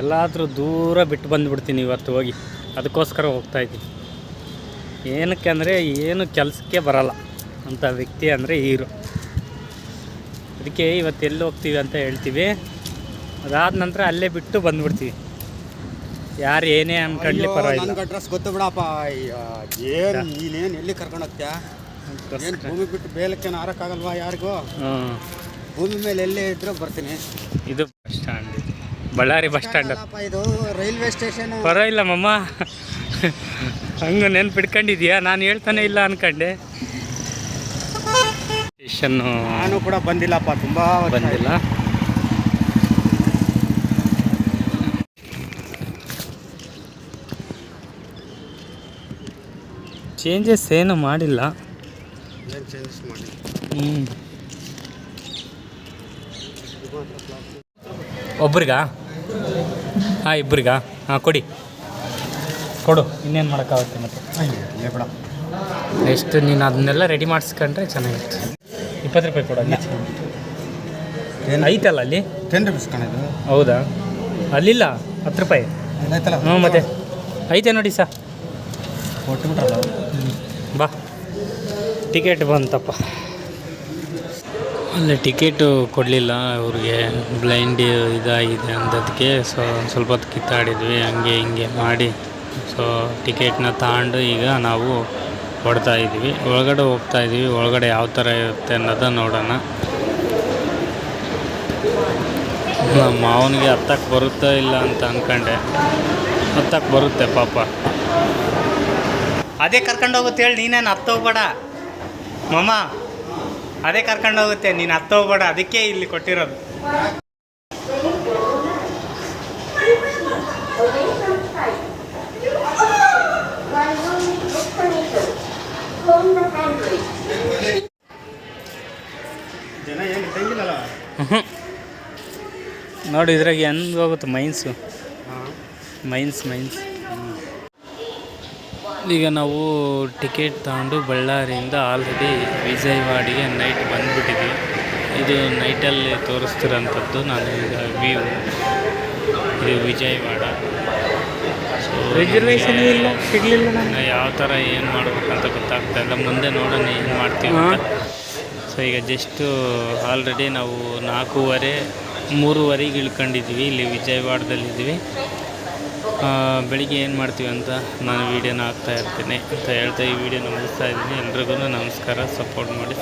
ಎಲ್ಲಾದರೂ ದೂರ ಬಿಟ್ಟು ಬಂದುಬಿಡ್ತೀನಿ ಇವತ್ತು ಹೋಗಿ. ಅದಕ್ಕೋಸ್ಕರ ಹೋಗ್ತಾ ಇದ್ದೀನಿ. ಏನಕ್ಕೆ ಅಂದರೆ ಏನು ಕೆಲಸಕ್ಕೆ ಬರಲ್ಲ. ಅಂಥ ವ್ಯಕ್ತಿ ಅಂದರೆ ಹೀರೋ. ಅದಕ್ಕೆ ಇವತ್ತು ಎಲ್ಲಿ ಹೋಗ್ತೀವಿ ಅಂತ ಹೇಳ್ತೀವಿ. ಅದಾದ ನಂತರ ಅಲ್ಲೇ ಬಿಟ್ಟು ಬಂದ್ಬಿಡ್ತೀವಿ. ಯಾರು ಏನೇ ಅನ್ಕೊಂಡ್ಲಿ ಪರವಾಗಿಲ್ಲ. ಅಡ್ರೆಸ್ ಗೊತ್ತು ಬಿಡಪ್ಪ. ಏನು ನೀನೇನು ಎಲ್ಲಿ ಕರ್ಕೊಂಡು ಹೋಗ್ತೀಯಾ? ಏನು ಭೂಮಿ ಬಿಟ್ಟು ಬೇಲಕ್ಕೆ ಹಾರಕ್ಕಾಗಲ್ವಾ ಯಾರಿಗೂ? ಭೂಮಿ ಮೇಲೆ ಎಲ್ಲೇ ಇದ್ರೂ ಬರ್ತೀನಿ. ಇದು bus stand Bellary bus stand. ಇದು ರೈಲ್ವೆ ಸ್ಟೇಷನ್? ಪರವಾಗಿಲ್ಲ ಮಮ್ಮ ಹಂಗೆ ನೆನ್ಪಿಡ್ಕೊಂಡಿದ್ಯಾ ನಾನು ಹೇಳ್ತಾನೆ ಇಲ್ಲ ಅನ್ಕಂಡೆ. ಸ್ಟೇಷನ್ನು ನಾನು ಕೂಡ ಬಂದಿಲ್ಲಪ್ಪ ತುಂಬಾ ಬಂದಿಲ್ಲ. ಚೇಂಜಸ್ ಏನು ಮಾಡಿಲ್ಲ. ಒಬ್ರಿಗಾ? ಹಾಂ ಇಬ್ಬರಿಗಾ ಹಾಂ ಕೊಡಿ. ಕೊಡು ಇನ್ನೇನು ಮಾಡೋಕ್ಕಾಗುತ್ತೆ ಮತ್ತೆ? ನೆಕ್ಸ್ಟ್ ಎಷ್ಟು ನೀನು ಅದನ್ನೆಲ್ಲ ರೆಡಿ ಮಾಡಿಸ್ಕೊಂಡ್ರೆ ಚೆನ್ನಾಗಿರುತ್ತೆ. ಇಪ್ಪತ್ತು ರೂಪಾಯಿ ಕೊಡು ಐತಲ್ಲ ಅಲ್ಲಿ? ಟೆನ್ ರುಪೀಸ್ ಹೌದಾ? ಅಲ್ಲಿಲ್ಲ ಹತ್ತು ರೂಪಾಯಿ. ಹ್ಞೂ ಮತ್ತೆ? ಐತೆ ನೋಡಿ ಸಾ. ಬಾ. ಟಿಕೆಟ್ ಬಂತಪ್ಪ. ಅಲ್ಲೇ ಟಿಕೆಟು ಕೊಡಲಿಲ್ಲ, ಅವ್ರಿಗೆ ಬ್ಲೈಂಡ್ ಇದಾಗಿದೆ ಅಂದದಕ್ಕೆ ಸೊ ಸ್ವಲ್ಪ ಹೊತ್ತು ಕಿತ್ತಾಡಿದ್ವಿ, ಹಂಗೆ ಹಿಂಗೆ ಮಾಡಿ. ಸೊ ಟಿಕೆಟ್ನ ತಗೊಂಡು ಈಗ ನಾವು ಹೊಡ್ತಾ ಇದ್ವಿ ಒಳಗಡೆ ಹೋಗ್ತಾ ಇದ್ವಿ ಒಳಗಡೆ ಯಾವ ಥರ ಇರುತ್ತೆ ಅನ್ನೋದ ನೋಡೋಣ. ನಮ್ಮ ಮಾವನಿಗೆ ಹತ್ತಕ್ಕೆ ಬರುತ್ತಾ ಇಲ್ಲ ಅಂತ ಅಂದ್ಕೊಂಡೆ ಹತ್ತಕ್ಕೆ ಬರುತ್ತೆ ಪಾಪ. ಅದೇ ಕರ್ಕೊಂಡು ಹೋಗುತ್ತೆ ಹೇಳಿ, ನೀನೇನು ಹತ್ತೋಗ್ಬೇಡ. ಮಮ್ಮ ಅದೇ ಕರ್ಕೊಂಡು ಹೋಗುತ್ತೆ. ನೀನು ಹತ್ತೋಗ್ಬೇಡ ಅದಕ್ಕೆ ಇಲ್ಲಿ ಕೊಟ್ಟಿರೋದು. ಜನ ಏನು ಇದ್ದಂಗಿಲ್ಲಲ್ಲ ನೋಡಿ ಇದ್ರಾಗ ಹೆಂಗೆ ಹೋಗುತ್ತೆ ಮೈನ್ಸು. Mains mains. ಈಗ ನಾವು ಟಿಕೆಟ್ ತಗೊಂಡು ಬಳ್ಳಾರಿಯಿಂದ ಆಲ್ರೆಡಿ ವಿಜಯವಾಡಿಗೆ ನೈಟ್ ಬಂದುಬಿಟ್ಟಿದ್ವಿ. ಇದು ನೈಟಲ್ಲಿ ತೋರಿಸ್ತಿರೋಂಥದ್ದು ನಾನು ಈಗ ವ್ಯೂ ಇದು ವಿಜಯವಾಡ. ಸೊ ರಿಸರ್ವೇಷನ್ ಇಲ್ಲ? ಸಿಗಲಿಲ್ಲ ಯಾವ ಥರ ಏನು ಮಾಡಬೇಕಂತ ಗೊತ್ತಾಗ್ತಾ ಇಲ್ಲ. ಮುಂದೆ ನೋಡೋಣ ಏನು ಮಾಡ್ತೀವಿ ಸೊ ಈಗ ಜಸ್ಟು ಆಲ್ರೆಡಿ ನಾವು ನಾಲ್ಕೂವರೆ ಮೂರುವರೆಗೆ ಇಳ್ಕೊಂಡಿದ್ವಿ ಇಲ್ಲಿ ವಿಜಯವಾಡದಲ್ಲಿದ್ದೀವಿ. ಆ, ಬೆಳಿಗ್ಗೆ ಏನು ಮಾಡ್ತೀವಿ ಅಂತ ನಾನು ವೀಡಿಯೋನ ಹಾಕ್ತಾ ಇರ್ತೀನಿ ಅಂತ ಹೇಳ್ತಾ ಈ ವಿಡಿಯೋನ ಮುಗಿಸ್ತಾ ಇದ್ದೀನಿ. ಎಲ್ರಿಗೂ ನಮಸ್ಕಾರ. ಸಪೋರ್ಟ್ ಮಾಡಿ